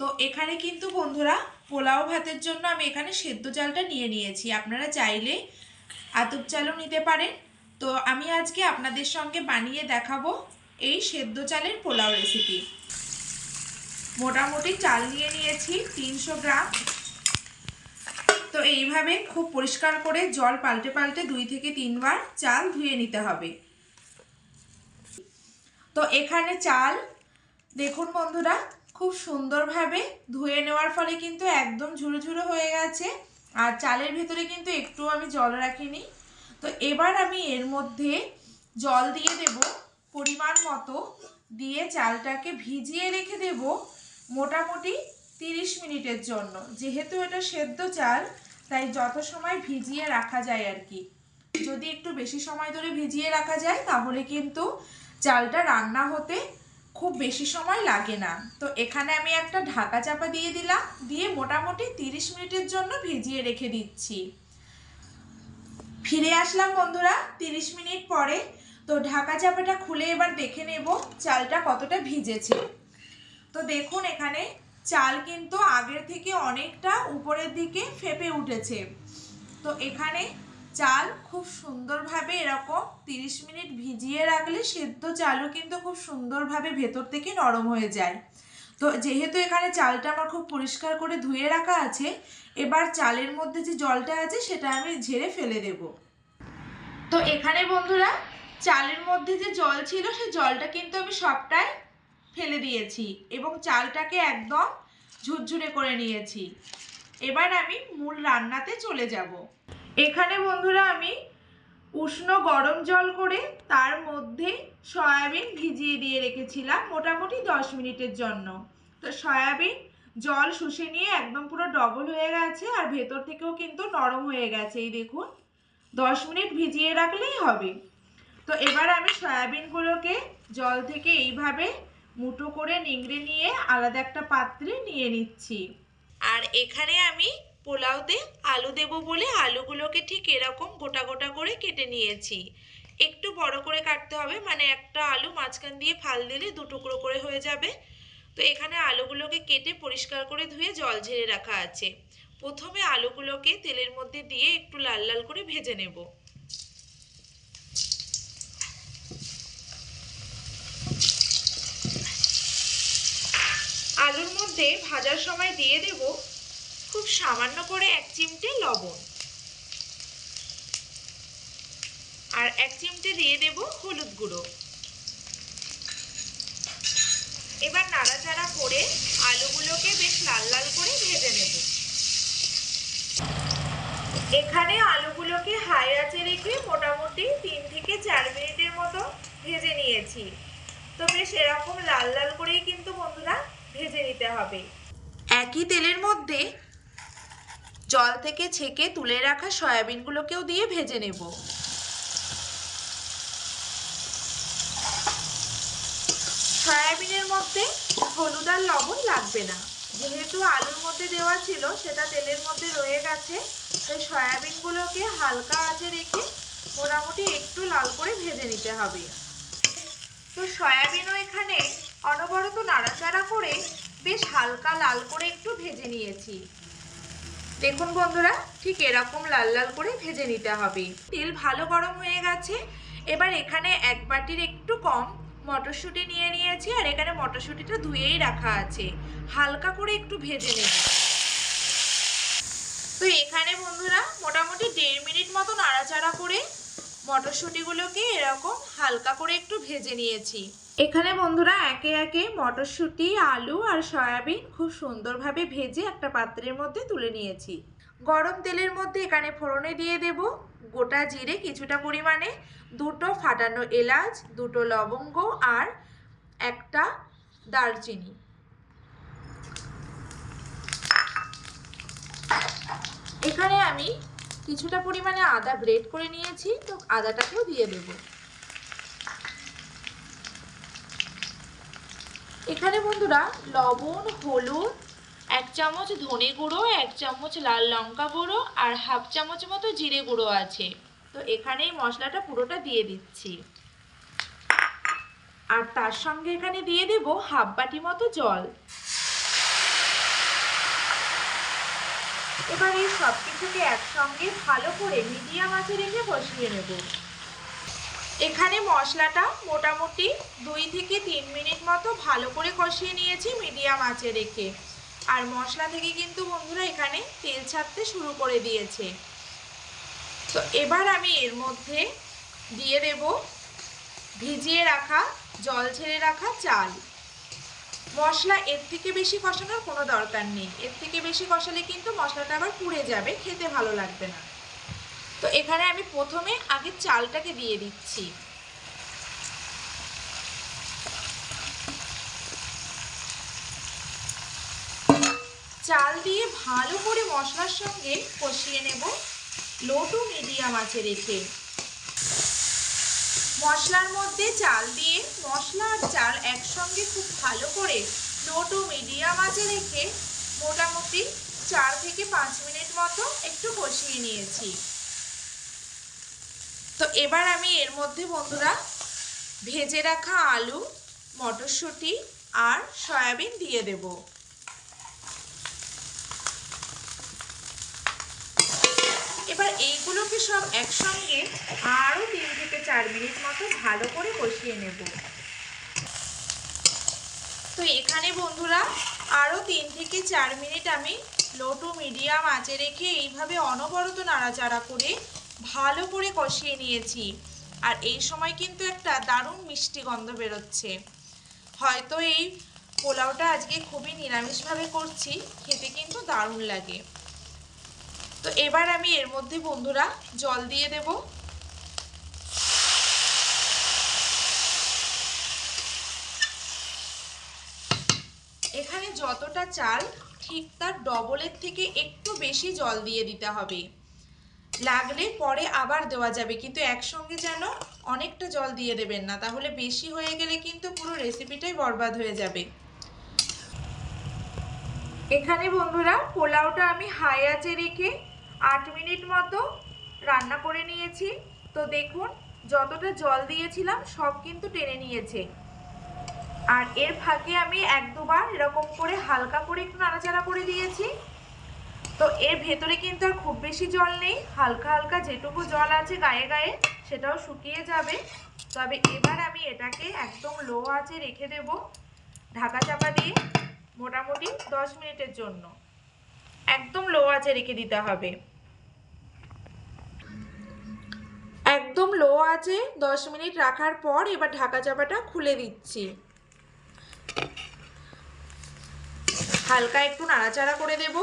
তো এখানে কিন্তু বন্ধুরা পোলাও ভাতের জন্য আমি এখানে সেদ্ধ চালটা নিয়ে নিয়েছি। আপনারা চাইলে আতপ চালও নিতে পারেন। তো আমি আজকে আপনাদের সঙ্গে বানিয়ে দেখাবো এই সেদ্ধ চালের পোলাও রেসিপি। মোটামুটি চাল নিয়ে নিয়েছি তিনশো গ্রাম। তো এইভাবে খুব পরিষ্কার করে জল পাল্টে পাল্টে দুই থেকে তিনবার চাল ধুয়ে নিতে হবে। তো এখানে চাল, দেখুন বন্ধুরা খুব সুন্দরভাবে ধুয়ে নেওয়ার ফলে কিন্তু একদম ঝুরো ঝুরো হয়ে গেছে। আর চালের ভেতরে কিন্তু একটু আমি জল রাখিনি। তো এবার আমি এর মধ্যে জল দিয়ে দেব পরিমাণ মতো। দিয়ে চালটাকে ভিজিয়ে রেখে দেব মোটামুটি তিরিশ মিনিটের জন্য। যেহেতু এটা সেদ্ধ চাল, তাই যত সময় ভিজিয়ে রাখা যায় আর কি। যদি একটু বেশি সময় ধরে ভিজিয়ে রাখা যায়, তাহলে কিন্তু চালটা রান্না হতে খুব বেশি সময় লাগে না। তো এখানে আমি একটা ঢাকা চাপা দিয়ে দিলাম, দিয়ে মোটামুটি তিরিশ মিনিটের জন্য ভিজিয়ে রেখে দিচ্ছি। ফিরে আসলাম বন্ধুরা, তিরিশ মিনিট পরে। তো ঢাকা চাপাটা খুলে এবার দেখে নেব চালটা কতটা ভিজেছে। তো দেখুন এখানে চাল কিন্তু আগের থেকে অনেকটা উপরের দিকে ফেপে উঠেছে। তো এখানে চাল খুব সুন্দরভাবে এরকম তিরিশ মিনিট ভিজিয়ে রাখলে সেদ্ধ চালও কিন্তু খুব সুন্দরভাবে ভেতর থেকে নরম হয়ে যায়। তো যেহেতু এখানে চালটা আমার খুব পরিষ্কার করে ধুয়ে রাখা আছে, এবার চালের মধ্যে যে জলটা আছে সেটা আমি ঝেড়ে ফেলে দেব। তো এখানে বন্ধুরা, চালের মধ্যে যে জল ছিল সেই জলটা কিন্তু আমি সবটাই ফেলে দিয়েছি এবং চালটাকে একদম ঝুরঝুরে করে নিয়েছি। এবার আমি মূল রান্নাতে চলে যাব। এখানে বন্ধুরা আমি উষ্ণ গরম জল করে তার মধ্যে সয়াবিন ভিজিয়ে দিয়ে রেখেছিলাম মোটামুটি দশ মিনিটের জন্য। তো সয়াবিন জল শুষে নিয়ে একদম পুরো ডবল হয়ে গেছে আর ভেতর থেকেও কিন্তু নরম হয়ে গেছে, এই দেখুন। দশ মিনিট ভিজিয়ে রাখলেই হবে। তো এবার আমি সয়াবিনগুলোকে জল থেকে এইভাবে মুটো করে নিংড়ে নিয়ে আলাদা একটা পাত্রে নিয়ে নিচ্ছি। আর এখানে আমি পোলাওতে আলু দেব বলে আলুগুলোকে ঠিক এরকম গোটা গোটা করে কেটে নিয়েছি। একটু বড় করে কাটতে হবে মানে একটা আলু মাঝখান দিয়ে ফাল দিলে দু টুকরো করে হয়ে যাবে। তো এখানে আলুগুলোকে কেটে পরিষ্কার করে ধুয়ে জল ঝেড়ে রাখা আছে। প্রথমে আলুগুলোকে তেলের মধ্যে দিয়ে একটু লাল লাল করে ভেজে নেব। আলুর মধ্যে ভাজার সময় দিয়ে দেব খুব সামান্য করে এক চিমটে লবণ। আর এক চিমটে দিয়ে দেব হলুদ গুঁড়ো। এবার নাড়াচাড়া করে আলুগুলোকে বেশ লাল লাল করে ভেজে নেব। এখানে আলুগুলোকে হাই আঁচে রেখে মোটামুটি তিন থেকে চার মিনিটের মতো ভেজে নিয়েছি। তো বেশ এরকম লাল লাল করেই কিন্তু বন্ধুরা ভেজে নিতে হবে। একই তেলের মধ্যে জল থেকে ছেঁকে তুলে রাখা সয়াবিনগুলোকেও দিয়ে ভেজে নেব। সয়াবিনের মধ্যে হলুদ আর লবণ লাগবে না। যেহেতু আলুর মধ্যে দেওয়া ছিল, সেটা তেলের মধ্যে রয়ে গেছে। তাই সয়াবিনগুলোকে হালকা আঁচে রেখে মোটামুটি একটু লাল করে ভেজে নিতে হবে। তো সয়াবিনও এখানে অনবরত নাড়াচাড়া করে বেশ হালকা লাল করে একটু ভেজে নিয়েছি। দেখুন বন্ধুরা, ঠিক এরকম লাল লাল করে ভেজে নিতে হবে। তেল ভালো গরম হয়ে গেছে। এবার এখানে এক বাটির একটু কম মটরশুঁটি নিয়ে নিয়েছি, আর এখানে মটরশুঁটিটা ধুয়েই রাখা আছে। হালকা করে একটু ভেজে নেব। তো এখানে বন্ধুরা, মোটামুটি দেড় মিনিট মতো নাড়াচাড়া করে মটরশুঁটিগুলোকে এরকম হালকা করে একটু ভেজে নিয়েছি। এখানে বন্ধুরা একে একে মটরশুঁটি, আলু আর সয়াবিন খুব সুন্দরভাবে ভেজে একটা পাত্রের মধ্যে তুলে নিয়েছি। গরম তেলের মধ্যে এখানে ফোড়নে দিয়ে দেব গোটা জিরে কিছুটা পরিমাণে, দুটো ফাটানো এলাচ, দুটো লবঙ্গ আর একটা দারচিনি। এখানে আমি কিছুটা পরিমাণে আদা গ্রেট করে নিয়েছি, তো আদাটাকেও দিয়ে দেব। এখানে বন্ধুরা লবণ, হলুদ, এক চামচ ধনে গুঁড়ো, এক চামচ লাল লঙ্কা গুঁড়ো আর হাফ চামচ মতো জিরে গুঁড়ো আছে। তো এখানে এই মশলাটা পুরোটা দিয়ে দিচ্ছি। আর তার সঙ্গে এখানে দিয়ে দেব হাফ বাটি মতো জল। এবার এই সব কিছুকে একসঙ্গে ভালো করে মিডিয়াম আঁচে রেখে কষিয়ে নেব। এখানে মশলাটা মোটামুটি দুই থেকে তিন মিনিট মতো ভালো করে কষিয়ে নিয়েছি মিডিয়াম আঁচে রেখে। আর মশলা থেকে কিন্তু বন্ধুরা এখানে তেল ছাড়তে শুরু করে দিয়েছে। তো এবার আমি এর মধ্যে দিয়ে দেব ভিজিয়ে রাখা, জল ছেড়ে রাখা চাল। মশলা এর থেকে বেশি কষানোর কোনো দরকার নেই। এর থেকে বেশি কষালে কিন্তু মশলাটা আবার পুড়ে যাবে, খেতে ভালো লাগবে না। তো এখানে আমি প্রথমে আগে চালটাকে দিয়ে দিচ্ছি। চাল দিয়ে ভালো করে মশলার সঙ্গে কষিয়ে নেব। লো টু মিডিয়াম আছে রেখে। মশলার মধ্যে চাল দিয়ে মশলা আর চাল একসঙ্গে খুব ভালো করে লো টু মিডিয়াম আঁচে রেখে মোটামুটি চার থেকে পাঁচ মিনিট মতো একটু কষিয়ে নিয়েছি। তো এবার আমি এর মধ্যে বন্ধুরা ভেজে রাখা আলু, মটরশুঁটি আর সয়াবিন দিয়ে দেব। এবার এইগুলোকে সব একসঙ্গে আরও তিন থেকে চার মিনিট মতো ভালো করে কষিয়ে নেব। তো এখানে বন্ধুরা, আরও তিন থেকে চার মিনিট আমি লো টু মিডিয়াম আঁচে রেখে এইভাবে অনবরত নাড়াচাড়া করে ভালো করে কষিয়ে নিয়েছি। আর এই সময় কিন্তু একটা দারুণ মিষ্টি গন্ধ বেরোচ্ছে। হয়তো এই পোলাওটা আজকে খুবই নিরামিষভাবে করছি, খেতে কিন্তু দারুণ লাগে। তো এবার আমি এর মধ্যে বন্ধুরা জল দিয়ে দেব। এখানে যতটা চাল, ঠিক তার ডবলের থেকে একটু বেশি জল দিয়ে দিতে হবে। লাগলে পরে আবার দেওয়া যাবে, কিন্তু একসঙ্গে যেন অনেকটা জল দিয়ে দেবেন না, তাহলে বেশি হয়ে গেলে কিন্তু পুরো রেসিপিটাই বরবাদ হয়ে যাবে। এখানে বন্ধুরা পোলাওটা আমি হাই আঁচে রেখে আট মিনিট মতো রান্না করে নিয়েছি। তো দেখুন, যতটা জল দিয়েছিলাম, সব কিন্তু টেনে নিয়েছে। আর এর ফাঁকে আমি এক দুবার এরকম করে হালকা করে একটু নাড়াচাড়া করে দিয়েছি। তো এর ভেতরে কিন্তু আর খুব বেশি জল নেই। হালকা হালকা যেটুকু জল আছে গায়ে গায়ে, সেটাও শুকিয়ে যাবে। তবে এবার আমি এটাকে একদম লো আঁচে রেখে দেব ঢাকা চাপা দিয়ে মোটামুটি দশ মিনিটের জন্য। একদম লো আঁচে রেখে দিতে হবে। একদম লো আঁচে দশ মিনিট রাখার পর এবার ঢাকা চাপাটা খুলে দিচ্ছি। হালকা একটু নাড়াচাড়া করে দেব।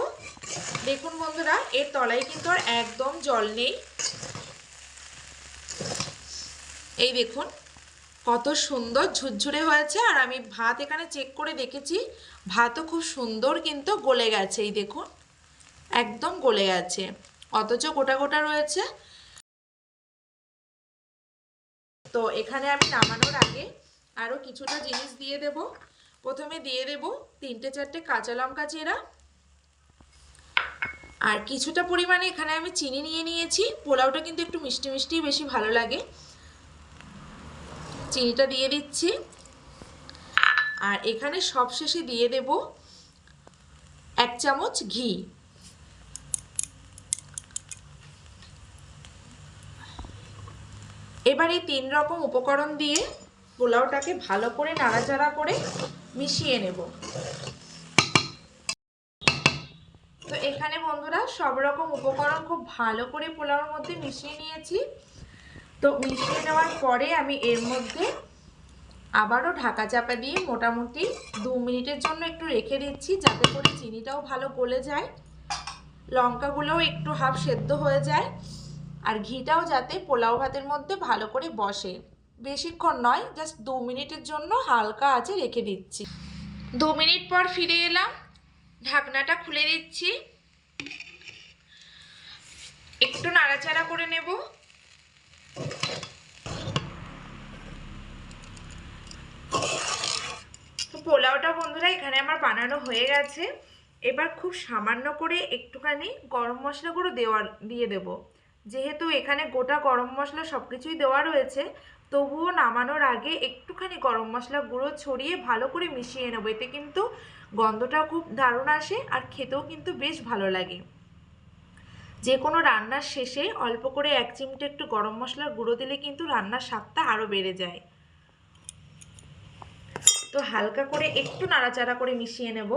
দেখুন বন্ধুরা, এর তলায় কিন্তু আর একদম জল নেই। এই দেখুন, কত সুন্দর ঝুরঝুরে হয়েছে। আর আমি ভাত এখানে চেক করে দেখেছি, ভাতও খুব সুন্দর কিন্তু গলে গেছে, এই দেখুন। একদম গলে গেছে। অথচ গোটা গোটা রয়েছে। তো এখানে আমি নামানোর আগে আরও কিছুটা জিনিস দিয়ে দেব। প্রথমে দিয়ে দেব তিনটে চারটে কাঁচা লঙ্কা চেরা। আর কিছুটা পরিমাণে এখানে আমি চিনি নিয়ে নিয়েছি। পোলাওটা কিন্তু একটু মিষ্টি মিষ্টি বেশি ভালো লাগে। চিনিটা দিয়ে দিচ্ছি। আর এখানে সবশেষে দিয়ে দেব এক চামচ ঘি। এবার এই তিন রকম উপকরণ দিয়ে পোলাওটাকে ভালো করে নাড়াচাড়া করে মিশিয়ে নেব। তো এখানে বন্ধুরা সব রকম উপকরণ খুব ভালো করে পোলাওর মধ্যে মিশিয়ে নিয়েছি। তো মিশিয়ে নেওয়ার পরে আমি এর মধ্যে আবারও ঢাকা চাপা দিয়ে মোটামুটি দু মিনিটের জন্য একটু রেখে দিচ্ছি, যাতে করে চিনিটাও ভালো গলে যায়, লঙ্কাগুলোও একটু হাফ সেদ্ধ হয়ে যায়। আর ঘিটাও যাতে পোলাও ভাতের মধ্যে ভালো করে বসে। বেশিক্ষণ নয় জাস্ট দু মিনিটের জন্য হালকা আছে রেখে দিচ্ছি। দু মিনিট পর ফিরে এলাম, ঢাকনাটা খুলে দিচ্ছি। একটু নাড়াচাড়া করে নেব। পোলাওটা বন্ধুরা এখানে আমার বানানো হয়ে গেছে। এবার খুব সামান্য করে একটুখানি গরম মশলা গুঁড়ো দেওয়ার, দিয়ে দেব। যেহেতু এখানে গোটা গরম মশলা সব কিছুই দেওয়া রয়েছে, তবুও নামানোর আগে একটুখানি গরম মশলা গুঁড়ো ছড়িয়ে ভালো করে মিশিয়ে নেব। এতে কিন্তু গন্ধটাও খুব দারুণ আসে আর খেতেও কিন্তু বেশ ভালো লাগে। যে কোনো রান্নার শেষে অল্প করে এক চিমটে একটু গরম মশলার গুঁড়ো দিলে কিন্তু রান্নার স্বাদটা আরও বেড়ে যায়। তো হালকা করে একটু নাড়াচাড়া করে মিশিয়ে নেব।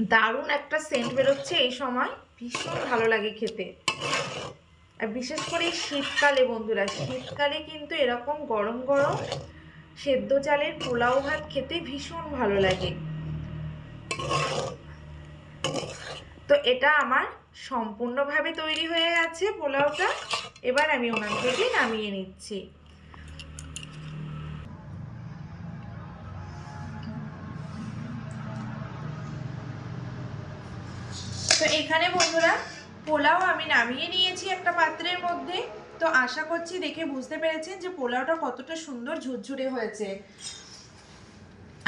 দারুণ একটা সেন্ট বেরোচ্ছে এই সময়। ভীষণ ভালো লাগে খেতে। আর বিশেষ করে শীতকালে বন্ধুরা, শীতকালে কিন্তু এরকম গরম গরম সেদ্ধ চালের পোলাও ভাত খেতে ভীষণ ভালো লাগে। তো এটা আমার সম্পূর্ণভাবে তৈরি হয়ে গেছে পোলাওটা। এবার আমি ওনার থেকে নামিয়ে নিচ্ছি। তো এখানে বন্ধুরা, পোলাও আমি নামিয়ে নিয়েছি একটা পাত্রের মধ্যে। তো আশা করছি দেখে বুঝতে পেরেছেন যে পোলাওটা কতটা সুন্দর ঝুরঝুরে হয়েছে।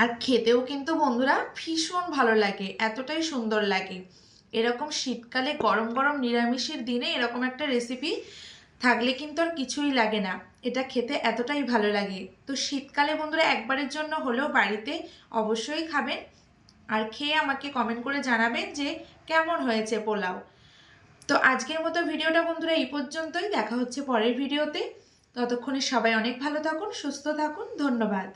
আর খেতেও কিন্তু বন্ধুরা ভীষণ ভালো লাগে, এতটাই সুন্দর লাগে। এরকম শীতকালে গরম গরম নিরামিষের দিনে এরকম একটা রেসিপি থাকলে কিন্তু আর কিছুই লাগে না। এটা খেতে এতটাই ভালো লাগে। তো শীতকালে বন্ধুরা একবারের জন্য হলেও বাড়িতে অবশ্যই খাবেন। আর খেয়ে আমাকে কমেন্ট করে জানাবেন যে কেমন হয়েছে পোলাও। তো আজকের মতো ভিডিওটা বন্ধুরা এই পর্যন্তই। দেখা হচ্ছে পরের ভিডিওতে। ততক্ষণে সবাই অনেক ভালো থাকুন, সুস্থ থাকুন। ধন্যবাদ।